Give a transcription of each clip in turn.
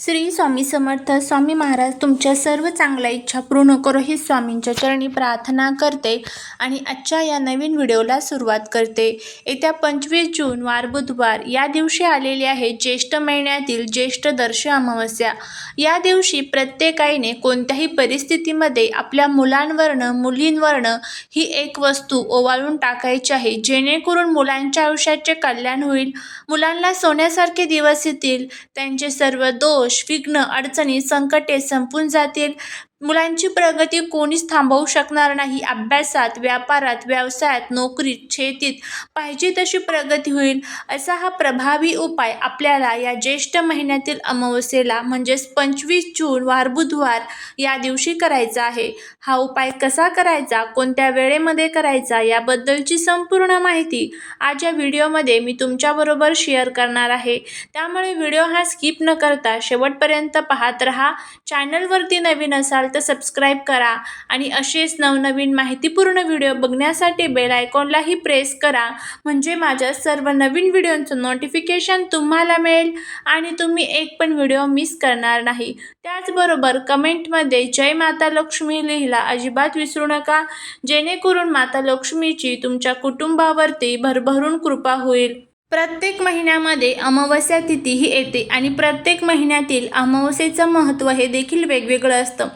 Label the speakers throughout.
Speaker 1: श्री स्वामी समर्थ स्वामी महाराज तुमच्या सर्व चांगल्या इच्छा पूर्ण करो ही स्वामींच्या चरणी प्रार्थना करते आणि आजच्या या नवीन व्हिडिओला सुरुवात करते. येत्या पंचवीस जून वार बुधवार या दिवशी आलेली आहे ज्येष्ठ महिन्यातील ज्येष्ठ दर्श अमावस्या. या दिवशी प्रत्येक आईने कोणत्याही परिस्थितीमध्ये आपल्या मुलांवरनं मुलींवरनं ही एक वस्तू ओवाळून टाकायची आहे. जेणेकरून मुलांच्या आयुष्याचे कल्याण होईल. मुलांना सोन्यासारखे दिवस येतील. त्यांचे सर्व दोष विघ्न अडचणी संकटे संपून जातील. मुलांची प्रगती कोणीच थांबवू शकणार नाही. अभ्यासात व्यापारात व्यवसायात नोकरीत शेतीत पाहिजे तशी प्रगती होईल असा हा प्रभावी उपाय आपल्याला या ज्येष्ठ महिन्यातील अमावस्येला म्हणजेच पंचवीस जून वार बुधवार या दिवशी करायचा आहे. हा उपाय कसा करायचा कोणत्या वेळेमध्ये करायचा याबद्दलची संपूर्ण माहिती आज या व्हिडिओमध्ये मी तुमच्याबरोबर शेअर करणार आहे. त्यामुळे व्हिडिओ हा स्किप न करता शेवटपर्यंत पाहत रहा. चॅनलवरती नवीन असाल तर सबस्क्राईब करा आणि असेच नवनवीन माहितीपूर्ण व्हिडिओ बघण्यासाठी बेल आयकॉनलाही प्रेस करा. म्हणजे माझ्या सर्व नवीन व्हिडिओंचं नोटिफिकेशन तुम्हाला मिळेल आणि तुम्ही एक पण व्हिडिओ मिस करणार नाही. त्याचबरोबर कमेंटमध्ये जय माता लक्ष्मी लिहिला अजिबात विसरू नका. जेणेकरून माता लक्ष्मीची तुमच्या कुटुंबावरती भरभरून कृपा होईल. प्रत्येक महिन्यामध्ये अमावस्या तिथी ही येते आणि प्रत्येक महिन्यातील अमावस्येचं महत्त्व हे देखील वेगवेगळं असतं.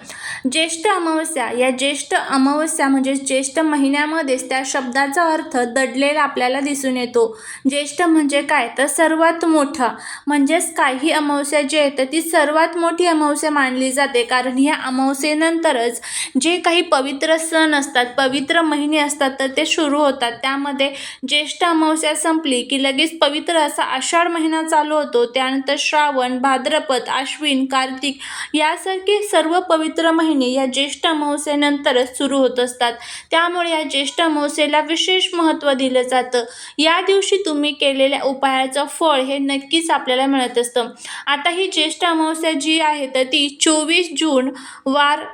Speaker 1: ज्येष्ठ अमावस्या. या ज्येष्ठ अमावस्या म्हणजे ज्येष्ठ महिन्यामध्येच त्या शब्दाचा अर्थ दडलेला आपल्याला दिसून येतो. ज्येष्ठ म्हणजे काय? तर सर्वात मोठा. म्हणजेच काही अमावस्या जी आहे तर ती सर्वात मोठी अमावस्या मानली जाते. कारण ह्या अमावस्येनंतरच जे काही पवित्र सण असतात पवित्र महिने असतात तर ते सुरू होतात. त्यामध्ये ज्येष्ठ अमावस्या संपली की लगेच पवित्र असा आषाढ महिना चालू होतो. त्यानंतर श्रावण भाद्रपद आश्विन कार्तिक यासारखे सर्व पवित्र महिने या ज्येष्ठ अमावस्येनंतरच सुरू होत असतात. त्यामुळे या ज्येष्ठ अमावस्येला विशेष महत्त्व दिलं जातं. या दिवशी तुम्ही केलेल्या उपायाचं फळ हे नक्कीच आपल्याला मिळत असतं. आता ही ज्येष्ठ अमावस्या जी आहे तर ती चोवीस जून वार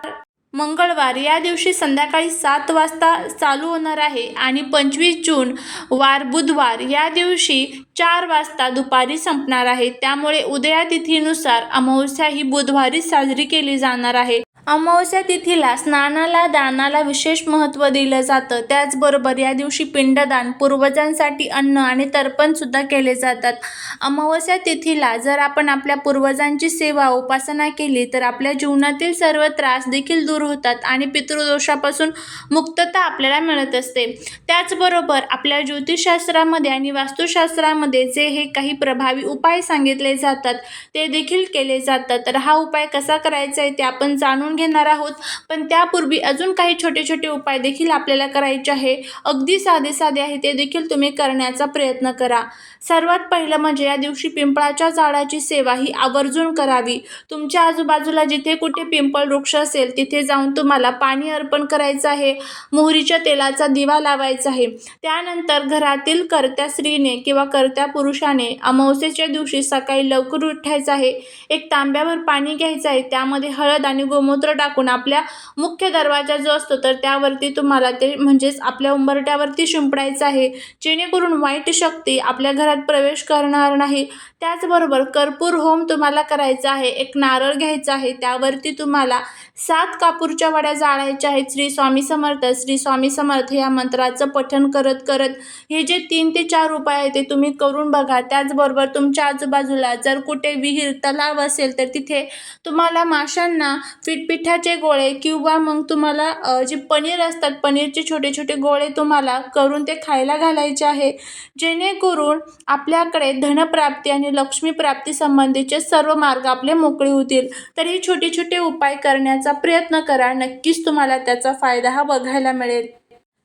Speaker 1: मंगळवार या दिवशी संध्याकाळी सात वाजता चालू होणार आहे आणि पंचवीस जून वार बुधवार या दिवशी चार वाजता दुपारी संपणार आहे. त्यामुळे उदया तिथीनुसार अमावस्या ही बुधवारी साजरी केली जाणार आहे. अमावस्या तिथीला स्नानाला दानाला विशेष महत्त्व दिलं जातं. त्याचबरोबर या दिवशी पिंडदान पूर्वजांसाठी अन्न आणि तर्पणसुद्धा केले जातात. अमावस्या तिथीला जर आपण आपल्या पूर्वजांची सेवा उपासना केली तर आपल्या जीवनातील सर्व त्रास देखील दूर होतात आणि पितृदोषापासून मुक्तता आपल्याला मिळत असते. त्याचबरोबर आपल्या ज्योतिषशास्त्रामध्ये आणि वास्तुशास्त्रामध्ये जे हे काही प्रभावी उपाय सांगितले जातात ते देखील केले जातात. तर हा उपाय कसा करायचा आहे ते आपण जाणून घेणार आहोत. पण त्यापूर्वी अजून काही छोटे छोटे उपाय देखील आपल्याला करायचे आहे. अगदी साधे साधे आहे ते देखील तुम्ही करण्याचा प्रयत्न करा. सर्वात पहिलं म्हणजे या दिवशी पिंपळाच्या झाडाची सेवा ही आवर्जून करावी. तुमच्या आजूबाजूला जिथे कुठे पिंपळ वृक्ष असेल तिथे जाऊन तुम्हाला पाणी अर्पण करायचं आहे. मोहरीच्या तेलाचा दिवा लावायचा आहे. त्यानंतर घरातील कर्त्या स्त्रीने किंवा कर्त्या पुरुषाने अमावस्येच्या दिवशी सकाळी लवकर उठायचं आहे. एक तांब्यावर पाणी घ्यायचं आहे. त्यामध्ये हळद आणि गोमूत्र टाकून आपल्या मुख्य दरवाजा जो असतो तर त्यावरती तुम्हाला ते म्हणजेच आपल्या उंबरट्यावरती शिंपडायचं आहे. जेणेकरून वाईट शक्ती आपल्या घरात प्रवेश करणार नाही. त्याचबरोबर कर्पूर होम तुम्हाला करायचा आहे. एक नारळ घ्यायचा आहे. त्यावरती तुम्हाला सात कापूरच्या वड्या जाळायच्या आहेत. श्री स्वामी समर्थ श्री स्वामी समर्थ या मंत्राचं पठण करत करत हे जे तीन ते चार उपाय आहेत ते तुम्ही करून बघा. त्याचबरोबर तुमच्या आजूबाजूला जर कुठे विहीर तलाव असेल तर तिथे तुम्हाला माशांना फिट पिठाचे गोळे किंवा मग तुम्हाला जे पनीर असतात पनीरचे छोटे छोटे गोळे तुम्हाला करून ते खायला घालायचे आहे. जेणेकरून आपल्याकडे धनप्राप्ती आणि लक्ष्मीप्राप्ती संबंधीचे सर्व मार्ग आपले मोकळे होतील. तर हे छोटे छोटे उपाय करण्याचा प्रयत्न करा. नक्कीच तुम्हाला त्याचा फायदा हा बघायला मिळेल.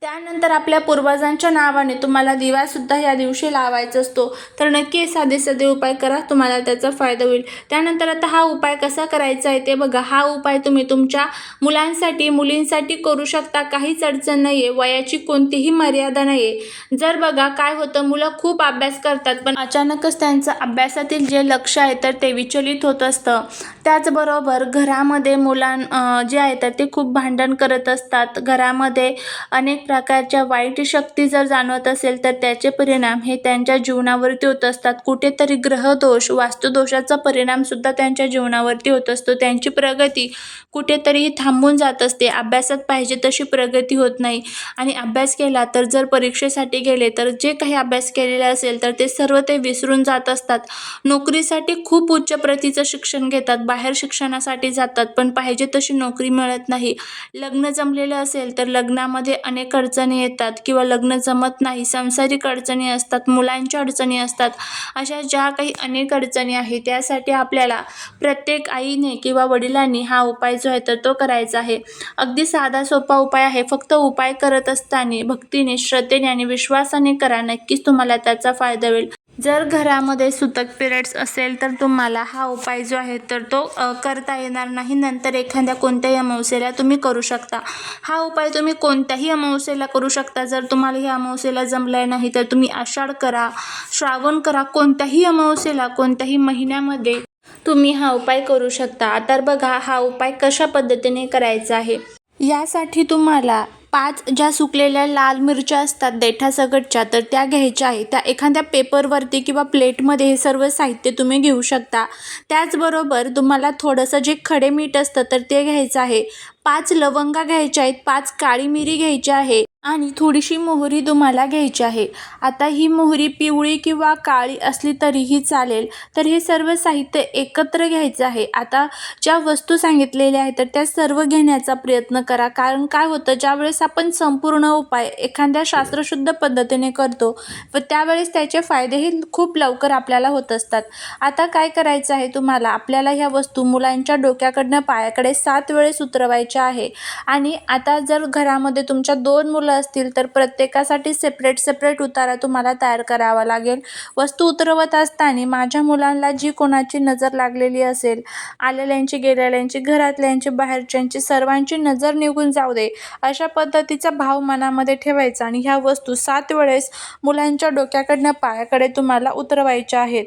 Speaker 1: त्यानंतर आपल्या पूर्वजांच्या नावाने तुम्हाला दिवासुद्धा या दिवशी लावायचा असतो. तर नक्की साधे साधे उपाय करा तुम्हाला त्याचा फायदा होईल. त्यानंतर आता हा उपाय कसा करायचा आहे ते बघा. हा उपाय तुम्ही तुमच्या मुलांसाठी मुलींसाठी करू शकता. काहीच अडचण नाही आहे वयाची कोणतीही मर्यादा नाही आहे जर बघा काय होतं मुलं खूप अभ्यास करतात पण अचानकच त्यांचं अभ्यासातील जे लक्ष आहे तर ते विचलित होत असतं. त्याचबरोबर घरामध्ये मुलां जे आहे तर ते खूप भांडण करत असतात. घरामध्ये अनेक प्रकारच्या वाईट शक्ती जर जाणवत असेल तर त्याचे परिणाम हे त्यांच्या जीवनावरती होत असतात. कुठेतरी ग्रहदोष वास्तुदोषाचा परिणामसुद्धा त्यांच्या जीवनावरती होत असतो. त्यांची प्रगती कुठेतरी थांबून जात असते. अभ्यासात पाहिजे तशी प्रगती होत नाही. आणि अभ्यास केला तर जर परीक्षेसाठी गेले तर जे काही अभ्यास केलेले असेल तर ते सर्व ते विसरून जात असतात. नोकरीसाठी खूप उच्च प्रतीचं शिक्षण घेतात. बाहेर शिक्षणासाठी जातात. पण पाहिजे तशी नोकरी मिळत नाही. लग्न जमलेलं असेल तर लग्नामध्ये अनेक अडचणी येतात किंवा लग्न जमत नाही सांसारिक अडचणी असतात मुलांच्या अडचणी असतात अशा ज्या काही अनेक अडचणी आहेत त्यासाठी आपल्याला प्रत्येक आईने किंवा वडिलांनी हा उपाय जो आहे तर तो करायचा आहे. अगदी साधा सोपा उपाय आहे. फक्त उपाय करत असताना भक्तीने श्रद्धेने आणि विश्वासाने करा. नक्कीच तुम्हाला त्याचा फायदा होईल. जर घरामध्ये सुतक पिरियड्स असेल तर तुम्हाला हा उपाय जो आहे तर तो करता येणार नाही. नंतर एखाद्या कोणत्याही अमावस्येला तुम्ही करू शकता. हा उपाय तुम्ही कोणत्याही अमावस्येला करू शकता. जर तुम्हाला ह्या अमावस्येला जमलाय नाही तर तुम्ही आषाढ करा श्रावण करा कोणत्याही अमावस्येला कोणत्याही महिन्यामध्ये तुम्ही हा उपाय करू शकता. तर बघा हा उपाय कशा पद्धतीने करायचा आहे? यासाठी तुम्हाला पाच ज्या सुकलेल्या लाल मिरच्या असतात देठासकटच्या तर त्या घ्यायच्या आहे. त्या एखाद्या पेपरवरती किंवा प्लेटमध्ये हे सर्व साहित्य तुम्ही घेऊ शकता. त्याचबरोबर तुम्हाला थोडंसं जे खडे मीठ असतं तर ते घ्यायचं आहे. पाच लवंगा घ्यायच्या आहेत पाच काळी मिरी घ्यायची आहे. आणि थोडीशी मोहरी तुम्हाला घ्यायची आहे. आता ही मोहरी पिवळी किंवा काळी असली तरीही चालेल. तर हे सर्व साहित्य एकत्र घ्यायचं आहे. आता ज्या वस्तू सांगितलेल्या आहेत तर त्या सर्व घेण्याचा प्रयत्न करा. कारण काय होतं ज्यावेळेस आपण संपूर्ण उपाय एखाद्या शास्त्रशुद्ध पद्धतीने करतो व त्यावेळेस त्याचे फायदेही खूप लवकर आपल्याला होत असतात. आता काय करायचं आहे तुम्हाला? आपल्याला ह्या वस्तू मुलांच्या डोक्याकडनं पायाकडे सात वेळेस उतरवायच्या आहे. आणि आता जर घरामध्ये तुमच्या दोन मुलं असतील तर प्रत्येकासाठी सेपरेट सेपरेट उतारा तुम्हाला तयार करावा लागेल. वस्तू उतरवत असताना माझ्या मुलांना जी कोणाची नजर लागलेली असेल आलेल्यांची गेलेल्यांची घरातल्यांची बाहेरच्यांची सर्वांची नजर निघून जाऊ दे अशा पद्धतीचा भाव मनामध्ये ठेवायचा आणि ह्या वस्तू सात वेळेस मुलांच्या डोक्याकडनं पायाकडे तुम्हाला उतरवायच्या आहेत.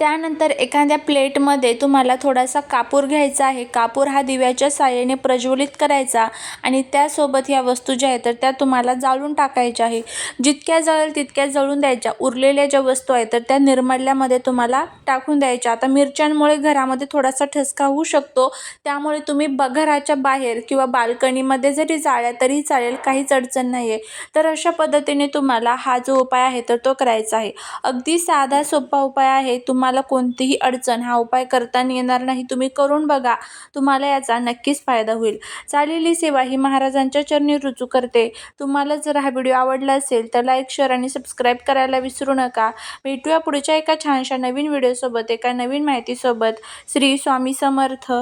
Speaker 1: त्यानंतर एखाद्या प्लेटमध्ये तुम्हाला थोडासा कापूर घ्यायचा आहे. कापूर हा दिव्याच्या साह्याने प्रज्वलित करायचा आणि त्यासोबत ह्या वस्तू ज्या आहेत तर त्या तुम्हाला जाळून टाकायच्या आहे. जितक्या जळेल तितक्या जळून द्यायच्या. उरलेल्या ज्या वस्तू आहेत तर त्या निर्मळल्यामध्ये तुम्हाला टाकून द्यायच्या. आता मिरच्यांमुळे घरामध्ये थोडासा ठसका होऊ शकतो. त्यामुळे तुम्ही ब घराच्या बाहेर किंवा बाल्कनीमध्ये जरी जाळ्या तरी चालेल काहीच अडचण नाही आहे तर अशा पद्धतीने तुम्हाला हा जो उपाय आहे तर तो करायचा आहे. अगदी साधा सोपा उपाय आहे. तुम्हाला तुम्हाला कोणतीही अडचण हा उपाय करताना येणार नाही. तुम्ही करून बघा. तुम्हाला याचा नक्कीच फायदा होईल. चालेली सेवा ही महाराजांच्या चरणी रुजू करते. तुम्हाला जर हा व्हिडिओ आवडला असेल तर लाईक शेअर आणि सबस्क्राईब करायला विसरू नका. भेटूया पुढच्या एका छानशा नवीन व्हिडिओसोबत एका नवीन माहितीसोबत. श्री स्वामी समर्थ.